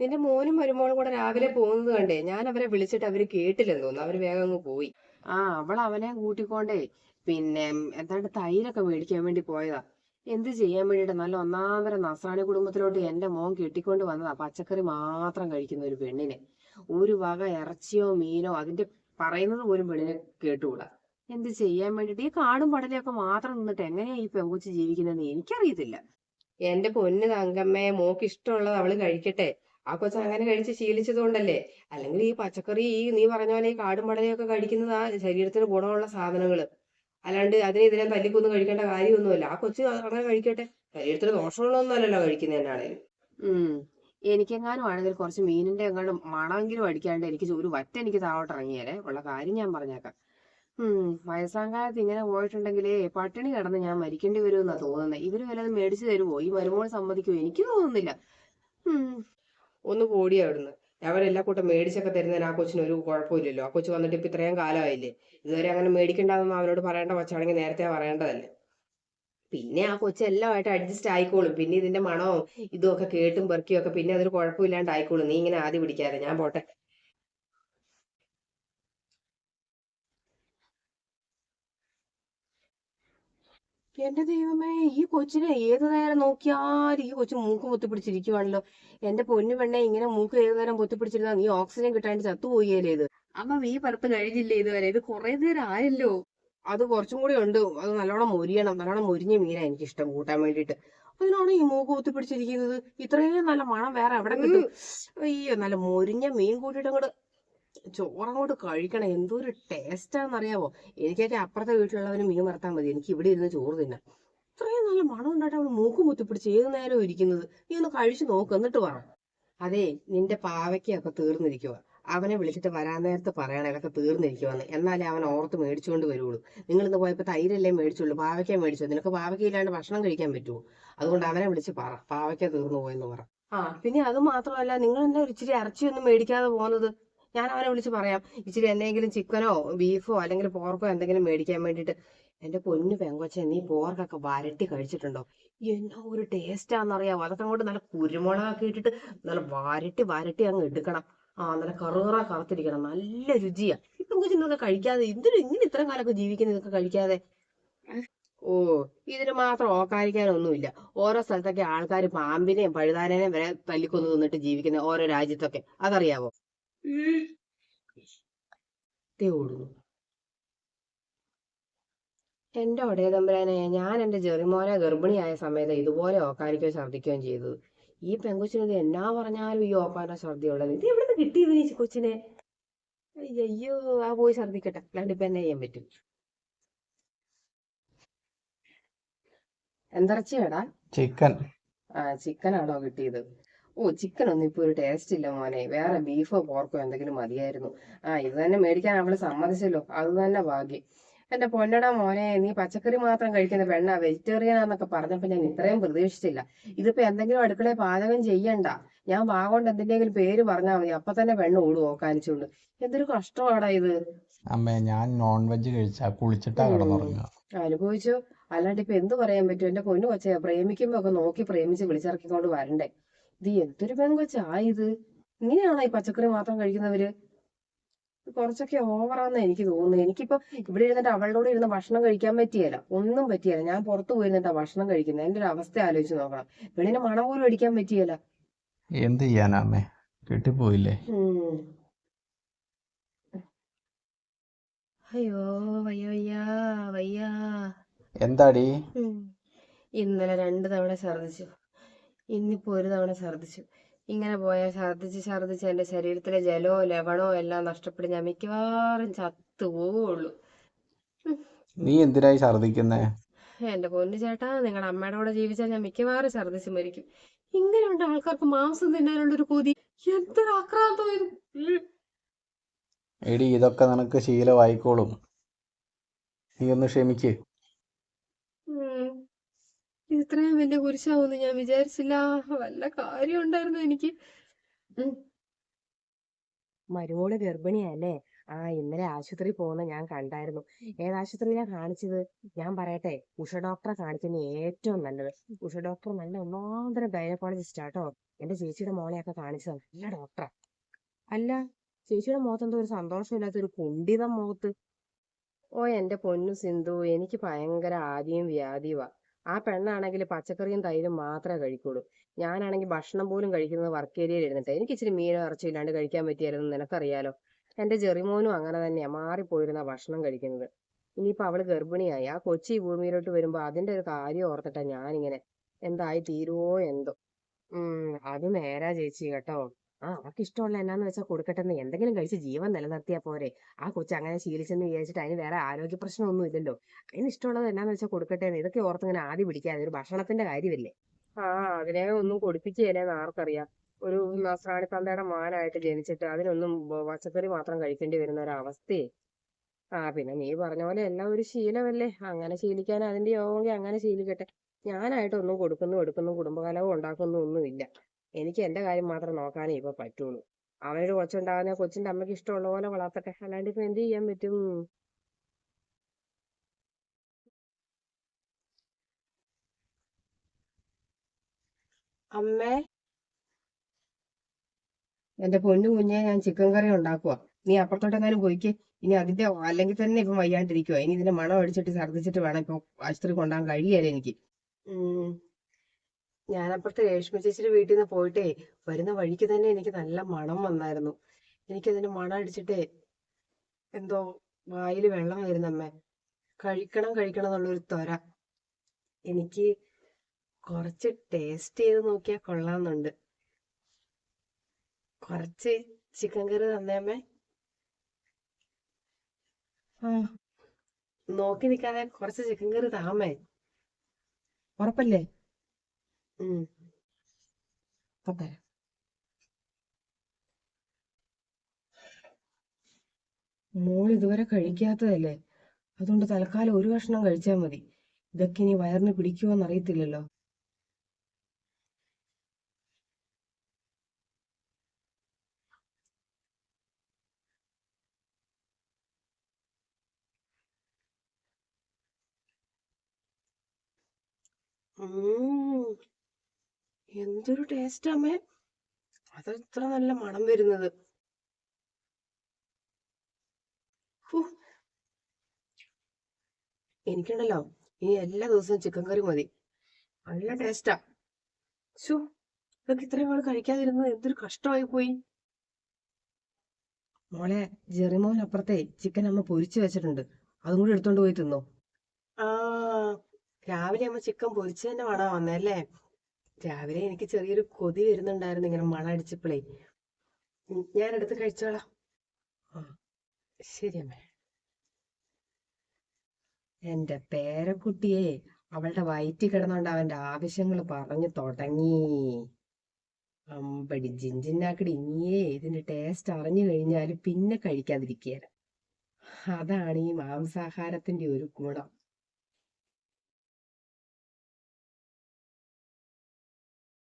നിന്റെ മോനും മരുമോളും കൂടെ രാവിലെ പോകുന്നത് കണ്ടേ? ഞാൻ അവരെ വിളിച്ചിട്ട് അവർ കേട്ടില്ലെന്ന് തോന്നുന്നു. അവർ വേഗം അങ്ങ് പോയി. ആ അവൾ അവനെ കൂട്ടിക്കൊണ്ടേ. പിന്നെ എന്താണ്ട് തൈരൊക്കെ മേടിക്കാൻ വേണ്ടി പോയതാ. എന്ത് ചെയ്യാൻ വേണ്ടിട്ട് നല്ല ഒന്നാന്തര നസ്രാണി കുടുംബത്തിലോട്ട് എന്റെ മോൻ കെട്ടിക്കൊണ്ട് വന്നതാ. പച്ചക്കറി മാത്രം കഴിക്കുന്ന ഒരു പെണ്ണിനെ. ഒരു വക ഇറച്ചിയോ മീനോ അതിന്റെ പറയുന്നത് പോലും പെണ്ണിനെ കേട്ടുകൂടാ. എന്ത് ചെയ്യാൻ വേണ്ടിട്ട് ഈ കാടും പടലൊക്കെ മാത്രം നിന്നിട്ട് എങ്ങനെയാ ഈ പെങ്കുച്ച് ജീവിക്കുന്നതെന്ന് എനിക്കറിയത്തില്ല. എന്റെ പൊന്ന് തങ്കമ്മേ മോക്ക് ഇഷ്ടമുള്ളത് അവൾ കഴിക്കട്ടെ. ആ കൊച്ചു അങ്ങനെ കഴിച്ച് ശീലിച്ചത് കൊണ്ടല്ലേ അല്ലെങ്കിൽ ഈ പച്ചക്കറി ഈ നീ പറഞ്ഞ പോലെ ഈ കാടും പടലയൊക്കെ കഴിക്കുന്നത് ആ ശരീരത്തിന് ഗുണമുള്ള സാധനങ്ങൾ അല്ലാണ്ട് അതിനെതിരെ തല്ലിക്കൊന്നും കഴിക്കേണ്ട കാര്യമൊന്നുമല്ല. ആ കൊച്ചു അങ്ങനെ കഴിക്കട്ടെ. ശരീരത്തിന് ദോഷമുള്ളതൊന്നുമല്ലല്ലോ കഴിക്കുന്നതിനാണേലും ഉം. എനിക്കെങ്ങാനും ആണെങ്കിൽ കുറച്ച് മീനിന്റെ എങ്ങാനും മണമെങ്കിലും അടിക്കാണ്ട് എനിക്ക് ഒരു വറ്റ എനിക്ക് താഴോട്ട് ഇറങ്ങിയാലേ ഉള്ള കാര്യം ഞാൻ പറഞ്ഞേക്കാം. ഉം. വയസ്സാങ്കാലത്ത് ഇങ്ങനെ പോയിട്ടുണ്ടെങ്കിലേ പട്ടിണി കിടന്ന് ഞാൻ മരിക്കേണ്ടി വരുമെന്നാ തോന്നുന്നത് ഇവർ വല്ലതും മേടിച്ചു തരുമോ ഈ മരുമോൾ സമ്മതിക്കുമോ എനിക്ക് തോന്നുന്നില്ല. ഉം. ഒന്ന് പോടി അവിടുന്ന്. അവരെല്ലാ കൂട്ടം മേടിച്ചൊക്കെ തരുന്നതിന് ആ കൊച്ചിന് ഒരു കുഴപ്പമില്ലല്ലോ. ആ കൊച്ചു വന്നിട്ട് ഇപ്പൊ ഇത്രയും കാലമായില്ലേ. ഇതുവരെ അങ്ങനെ മേടിക്കണ്ടെന്ന് അവനോട് പറയേണ്ട കൊച്ചാണെങ്കിൽ നേരത്തെ പറയേണ്ടതല്ലേ? പിന്നെ ആ കൊച്ചു എല്ലാമായിട്ട് അഡ്ജസ്റ്റ് ആയിക്കോളും. പിന്നെ ഇതിന്റെ മണവും ഇതും ഒക്കെ കേട്ടും പെറുക്കിയും ഒക്കെ പിന്നെ അതൊരു കുഴപ്പമില്ലാണ്ട് ആയിക്കോളും നീ ഇങ്ങനെ ആദ്യം പിടിക്കാതെ. ഞാൻ പോട്ടെ. എന്റെ ദൈവമേ ഈ കൊച്ചിനെ ഏതു നേരം നോക്കിയാലും ഈ കൊച്ചു മൂക്ക് പൊത്തിപ്പിടിച്ചിരിക്കുവാണല്ലോ. എന്റെ പൊന്നു പെണ്ണെ ഇങ്ങനെ മൂക്ക് ഏതു നേരം പൊത്തിപ്പിടിച്ചിരുന്നാ നീ ഓക്സിജൻ കിട്ടാണ്ട് ചത്തുപോയല്ലേ ഇത്. അമ്മ ഈ പറത്ത് കഴിഞ്ഞില്ലേ ഇതുവരെ? ഇത് കുറെ നേരം ആയല്ലോ. അത് കുറച്ചും കൂടി ഉണ്ട്. അത് നല്ലോണം മൊരിയണം. നല്ലോണം മൊരിഞ്ഞ മീനാ എനിക്ക് ഇഷ്ടം കൂട്ടാൻ വേണ്ടിയിട്ട്. അതിനാണ് ഈ മൂക്ക് കുത്തിപ്പിടിച്ചിരിക്കുന്നത് ഇത്രയും നല്ല മണം വേറെ എവിടെ കിട്ടും? അയ്യോ നല്ല മൊരിഞ്ഞ മീൻ കൂട്ടിയിട്ട് അങ്ങോട്ട് ചോറങ്ങോട്ട് കഴിക്കണം. എന്തൊരു ടേസ്റ്റാണെന്നറിയാവോ എനിക്കൊക്കെ അപ്പുറത്തെ വീട്ടിലുള്ളവന് മീൻ വറുത്താൽ മതി. എനിക്ക് ഇവിടെ ഇരുന്ന് ചോറ് തിന്നാം ഇത്രയും നല്ല മണം ഉണ്ടായിട്ട് അവൾ മൂക്ക് മുത്തിപ്പിടിച്ച് ഏത് നേരം ഇരിക്കുന്നത്? നീ ഒന്ന് കഴിച്ചു നോക്ക് എന്നിട്ട് പറ. അതെ നിന്റെ പാവയ്ക്കൊക്കെ തീർന്നിരിക്കുക അവനെ വിളിച്ചിട്ട് വരാൻ നേരത്തെ പറയണം ഇതൊക്കെ തീർന്നിരിക്കുമെന്ന് എന്നാലേ അവൻ ഓർത്ത് മേടിച്ചുകൊണ്ട് വരുള്ളൂ നിങ്ങൾ ഇന്ന് പോയപ്പോ തൈരല്ലേ മേടിച്ചുള്ളൂ പാവയ്ക്ക മേടിച്ചു? നിനക്ക് പാവയ്ക്ക ഇല്ലാണ്ട് ഭക്ഷണം കഴിക്കാൻ പറ്റുമോ അതുകൊണ്ട് അവനെ വിളിച്ച് പറ. പാവയ്ക്ക തീർന്നു പോയെന്ന് പറ. ആ. പിന്നെ അത് മാത്രമല്ല നിങ്ങൾ എന്താ ഒരു ഇച്ചിരി ഇറച്ചിയൊന്നും മേടിക്കാതെ പോകുന്നത്? ഞാൻ അവനെ വിളിച്ച് പറയാം ഇച്ചിരി എന്തെങ്കിലും ചിക്കനോ ബീഫോ അല്ലെങ്കിൽ പോർക്കോ എന്തെങ്കിലും മേടിക്കാൻ വേണ്ടിയിട്ട്. എന്റെ പൊന്നു പെങ്കൊച്ച നീ പോർക്കൊക്കെ വരട്ടി കഴിച്ചിട്ടുണ്ടോ? എന്നാ ഒരു ടേസ്റ്റാന്നറിയാവോ അതൊക്കെ അങ്ങോട്ട് നല്ല കുരുമുളകൊക്കെ ഇട്ടിട്ട് നല്ല വരട്ടി വരട്ടി അങ്ങ് എടുക്കണം. ആ നല്ല കറുകറ കറുത്തിരിക്കണം. നല്ല രുചിയാ. പെങ്കൊച്ച ഇതൊക്കെ കഴിക്കാതെ ഇതിന് ഇങ്ങനെ ഇത്രയും കാലമൊക്കെ ജീവിക്കുന്ന ഇതൊക്കെ കഴിക്കാതെ? ഓ ഇതിന് മാത്രം ഓക്കാരിക്കാനൊന്നുമില്ല. ഓരോ സ്ഥലത്തൊക്കെ ആൾക്കാർ പാമ്പിനെയും പഴുതാനേയും വരെ തല്ലിക്കൊന്നു തിന്നിട്ട് ജീവിക്കുന്ന ഓരോ രാജ്യത്തൊക്കെ. അതറിയാവോ? ഓടുന്നു എന്റെ ഒടേ തമ്പുരാനെ ഞാൻ എന്റെ ജെറിമോനെ ഗർഭിണിയായ സമയത്ത് ഇതുപോലെ ഓക്കാനിക്കോ ഛർദ്ദിക്കുകയും ചെയ്തു. ഈ പെങ്കൊച്ചിനത് ഇത് എന്നാ പറഞ്ഞാലും ഈ ഓക്കാന ഛർദ്ദിയുള്ളത് ഇത് എവിടെ നിന്ന് കിട്ടിയത് ഈ കൊച്ചിനെ? അയ്യോ ആ പോയി ഛർദ്ദിക്കട്ടെ അല്ലാണ്ട് ഇപ്പൊ എന്നെ ചെയ്യാൻ പറ്റും? എന്തിറച്ചിയാടാ? ചിക്കൻ. ആ ചിക്കനാണോ കിട്ടിയത്? ഓ ചിക്കൻ ഒന്നും ഇപ്പൊ ഒരു ടേസ്റ്റ് ഇല്ല മോനെ. വേറെ ബീഫോ പോർക്കോ എന്തെങ്കിലും മതിയായിരുന്നു. ആ ഇത് തന്നെ മേടിക്കാൻ അവൾ സമ്മതിച്ചല്ലോ. അത് തന്നെ ഭാഗ്യം. എന്റെ പൊന്നടാ മോനെ നീ പച്ചക്കറി മാത്രം കഴിക്കുന്ന പെണ്ണ. വെജിറ്റേറിയൻ ആന്നൊക്കെ പറഞ്ഞപ്പോ ഞാൻ ഇത്രയും പ്രതീക്ഷിച്ചില്ല. ഇതിപ്പോ എന്തെങ്കിലും അടുക്കളയിൽ പാചകം ചെയ്യണ്ട. ഞാൻ വാഗോണ്ട് എന്തിന്റെങ്കിലും പേര് പറഞ്ഞാ മതി. അപ്പൊ തന്നെ പെണ്ണ് ഓടും ഓക്കാനിച്ചുകൊണ്ട് എന്തൊരു കഷ്ടമാടാ ഇത്. അമ്മേ ഞാൻ നോൺ വെജ് കഴിച്ചാ കുളിച്ചിട്ടാ. കിടന്നുറങ്ങുക. അനുഭവിച്ചു? അല്ലാണ്ട് ഇപ്പൊ എന്ത് പറയാൻ പറ്റും? എന്റെ പൊന്നു കൊച്ചെ പ്രേമിക്കുമ്പോ ഒക്കെ നോക്കി പ്രേമിച്ച് വിളിച്ചിറക്കിക്കൊണ്ട് വരണ്ടേ. ഇത് എന്തൊരു പെങ്കൊച്ചാ? ഇത്. ഇങ്ങനെയാണോ ഈ പച്ചക്കറി മാത്രം കഴിക്കുന്നവര്? കുറച്ചൊക്കെ ഓവറാന്ന് എനിക്ക് തോന്നുന്നു എനിക്കിപ്പോ ഇവിടെ ഇരുന്നിട്ട് അവളുടെ കൂടെ ഇരുന്ന് ഭക്ഷണം കഴിക്കാൻ പറ്റിയല്ല ഒന്നും പറ്റിയല്ല ഞാൻ പുറത്ത് പോയിരുന്നിട്ടാ ഭക്ഷണം കഴിക്കുന്നത് എന്റെ ഒരു അവസ്ഥ ആലോചിച്ച് നോക്കണം. പെണ്ണിന് മണം പോലും അടിക്കാൻ പറ്റിയല്ല എന്ത് ചെയ്യാനാ അമ്മേ? കിട്ടിപ്പോയില്ലേ. അയ്യോ വയ്യ വയ്യാ എന്താടി? ഇന്നലെ രണ്ട് തവണ ഛർദ്ദിച്ചു. ഇന്നിപ്പോ ഒരു തവണ ഛർദ്ദിച്ചു. ഇങ്ങനെ പോയാൽ ഛർദ്ദിച്ച് ഛർദ്ദിച്ച് എന്റെ ശരീരത്തിലെ ജലമോ ലവണവും എല്ലാം നഷ്ടപ്പെട്ട് ഞാൻ മിക്കവാറും ചത്തുപോവുള്ളൂ നീ എന്തിനായി ഛർദ്ദിക്കുന്നേ? എന്റെ പൊന്നു ചേട്ടാ നിങ്ങളുടെ അമ്മയുടെ കൂടെ ജീവിച്ചാൽ ഞാൻ മിക്കവാറും ഛർദ്ദിച്ച് മരിക്കും. ഇങ്ങനെയുണ്ട് ആൾക്കാർക്ക് മാംസം തിന്നാനുള്ള ഒരു കൊതി. എന്തൊരു ആക്രാന്തം എടി ഇതൊക്കെ നിനക്ക് ശീലമായിക്കോളും. നീ ഒന്ന് ക്ഷമിക്ക്. ഇത്രയും വലിയ കുരിശാവൂന്ന് ഞാൻ വിചാരിച്ചില്ല. വല്ല കാര്യം ഉണ്ടായിരുന്നു എനിക്ക്. മരുമോൾ ഗർഭിണിയല്ലേ? ആ ഇന്നലെ ആശുപത്രി പോകുന്ന ഞാൻ കണ്ടായിരുന്നു. ഏത് ആശുപത്രിയിലാ കാണിച്ചത്? ഞാൻ പറയട്ടെ ഉഷ ഡോക്ടറെ കാണിക്കുന്ന ഏറ്റവും നല്ലത്. ഉഷ ഡോക്ടർ നല്ല ഒന്നാന്തരം ഗൈനക്കോളജിസ്റ്റ് ആട്ടോ എന്റെ ചേച്ചിയുടെ മോളെയൊക്കെ കാണിച്ചത്. നല്ല ഡോക്ടറാ. അല്ല ചേച്ചിയുടെ മുഖത്ത് എന്തോ ഒരു സന്തോഷമില്ലാത്ത ഒരു കുണ്ടിതം മുഖത്ത്. ഓ എന്റെ പൊന്നു സിന്ധു എനിക്ക് ഭയങ്കര ആദ്യം വ്യാധിയുവാ. ആ പെണ്ണാണെങ്കിൽ പച്ചക്കറിയും തൈരും മാത്രമേ കഴിക്കുള്ളൂ. ഞാനാണെങ്കിൽ ഭക്ഷണം പോലും കഴിക്കുന്നത് വർക്ക് ഏരിയയിൽ ഇരുന്നിട്ട്. എനിക്ക് ഇച്ചിരി മീനോ ഇറച്ചി ഇല്ലാണ്ട് കഴിക്കാൻ പറ്റിയായിരുന്നു നിനക്കറിയാലോ. എന്റെ ജെറിമോനും അങ്ങനെ തന്നെയാ മാറിപ്പോയിരുന്ന ഭക്ഷണം കഴിക്കുന്നത്. ഇനിയിപ്പോ അവൾ ഗർഭിണിയായി. ആ കൊച്ചി ഭൂമിയിലോട്ട് വരുമ്പോ അതിന്റെ ഒരു കാര്യം ഓർത്തിട്ടാ ഞാനിങ്ങനെ. എന്തായി തീരുവോ എന്തോ. ഉം അത് നേരാ ചേച്ചി കേട്ടോ. ആ അവർക്ക് ഇഷ്ടമുള്ള എന്നാന്ന് വെച്ചാൽ കൊടുക്കട്ടെ എന്ന് എന്തെങ്കിലും കഴിച്ച് ജീവൻ നിലനിർത്തിയാൽ പോരെ. ആ കൊച്ചു അങ്ങനെ ശീലിച്ചെന്ന് വിചാരിച്ചിട്ട് അതിന് വേറെ ആരോഗ്യ പ്രശ്നമൊന്നും ഇല്ലല്ലോ. അതിന് ഇഷ്ടമുള്ളത് എന്നാന്ന് വെച്ചാൽ കൊടുക്കട്ടെ എന്ന് ഇതൊക്കെ ഓർത്തിങ്ങനെ ആദ്യം പിടിക്കാതെ ഒരു ഭക്ഷണത്തിന്റെ കാര്യമല്ലേ? ആ അതിനെ ഒന്നും കൊടുപ്പിക്കുകയില്ലെന്ന് ആർക്കറിയാം. ഒരു നസ്രാണി തന്തയുടെ മാനായിട്ട് ജനിച്ചിട്ട് അതിനൊന്നും പച്ചക്കറി മാത്രം കഴിക്കേണ്ടി വരുന്ന ഒരു ഒരവസ്ഥയെ ആ പിന്നെ നീ പറഞ്ഞ പോലെ എല്ലാം ഒരു ശീലമല്ലേ. അങ്ങനെ ശീലിക്കാൻ അതിന്റെ യോഗമെങ്കിൽ അങ്ങനെ ശീലിക്കട്ടെ. ഞാനായിട്ടൊന്നും കൊടുക്കുന്നു എടുക്കുന്നു കുടുംബകലവും ഉണ്ടാക്കുന്നു ഒന്നുമില്ല. എനിക്ക് എന്റെ കാര്യം മാത്രം നോക്കാനേ ഇപ്പൊ പറ്റുള്ളൂ. അവനൊരു കൊച്ചുണ്ടാവുന്ന കൊച്ചിന്റെ അമ്മയ്ക്ക് ഇഷ്ടമുള്ള പോലെ വളർത്തട്ടെ. അല്ലാണ്ട് ഇപ്പൊ എന്ത് ചെയ്യാൻ പറ്റും? അമ്മേ? എന്റെ പൊന്നു കുഞ്ഞെ ഞാൻ ചിക്കൻ കറി ഉണ്ടാക്കുക നീ അപ്പുറത്തോട്ടെങ്ങാനും പോയിക്ക്. ഇനി അതിന്റെ അല്ലെങ്കിൽ തന്നെ ഇപ്പം വയ്യാണ്ടിരിക്കുക ഇനി ഇതിന്റെ മണം അടിച്ചിട്ട് ഛർദ്ദിച്ചിട്ട് വേണം ഇപ്പൊ ആശുപത്രി കൊണ്ടുപോകാൻ കഴിയല്ലേ എനിക്ക്. ഉം. ഞാനപ്പുറത്തെ രേഷ്മ ചേച്ചിയുടെ വീട്ടിൽ നിന്ന് പോയിട്ടേ വരുന്ന വഴിക്ക് തന്നെ എനിക്ക് നല്ല മണം വന്നായിരുന്നു. എനിക്കതിന് മണം അടിച്ചിട്ടേ എന്തോ വായിൽ വെള്ളം വരുന്നമ്മേ കഴിക്കണം കഴിക്കണം എന്നുള്ളൊരു ത്വര. എനിക്ക് കുറച്ച് ടേസ്റ്റ് ചെയ്ത് നോക്കിയാൽ കൊള്ളാമെന്നുണ്ട്. കുറച്ച് ചിക്കൻ കറി തന്നേമ്മേ അമ്മേ. നോക്കി നിൽക്കാതെ കുറച്ച് ചിക്കൻ കറി താമേ ഉറപ്പല്ലേ? തരാം മോൾ ഇതുവരെ കഴിക്കാത്തതല്ലേ? അതുകൊണ്ട് തൽക്കാലം ഒരു കഷ്ണം കഴിച്ചാൽ മതി. ഇതൊക്കെ ഇനി വയറിന് പിടിക്കുമോന്ന് അറിയത്തില്ലല്ലോ. എന്തൊരു ടേസ്റ്റ് അമ്മേ അത് ഇത്ര നല്ല മണം വരുന്നത്. എനിക്കുണ്ടല്ലോ ഇനി എല്ലാ ദിവസവും ചിക്കൻ കറി മതി. നല്ല ടേസ്റ്റാ ശോ ഇതൊക്കെ ഇത്രയും നാൾ കഴിക്കാതിരുന്നത് എന്തൊരു കഷ്ടമായി പോയി. മോളെ ജെറിമോനപ്പുറത്തെ ചിക്കൻ അമ്മ പൊരിച്ചു വെച്ചിട്ടുണ്ട്. അതും കൂടി എടുത്തോണ്ട് പോയി തിന്നോ. ആ രാവിലെ അമ്മ ചിക്കൻ പൊരിച്ചതിന്റെ മണം വന്നല്ലേ രാവിലെ എനിക്ക് ചെറിയൊരു കൊതി വരുന്നുണ്ടായിരുന്നു. ഇങ്ങനെ മഴ അടിച്ചപ്പോഴേ ഞാൻ എടുത്ത് കഴിച്ചോളാം. ശരി അമ്മേ. എന്റെ പേരക്കുട്ടിയെ അവളുടെ വയറ്റിൽ കിടന്നോണ്ട് അവന്റെ ആവശ്യങ്ങൾ പറഞ്ഞു തുടങ്ങി. അമ്പടി ജിഞ്ചിനാക്കടി ഇനിയേ ഇതിന്റെ ടേസ്റ്റ് അറിഞ്ഞു കഴിഞ്ഞാൽ പിന്നെ കഴിക്കാതിരിക്കുകയാണ് അതാണ് ഈ മാംസാഹാരത്തിന്റെ ഒരു ഗുണം.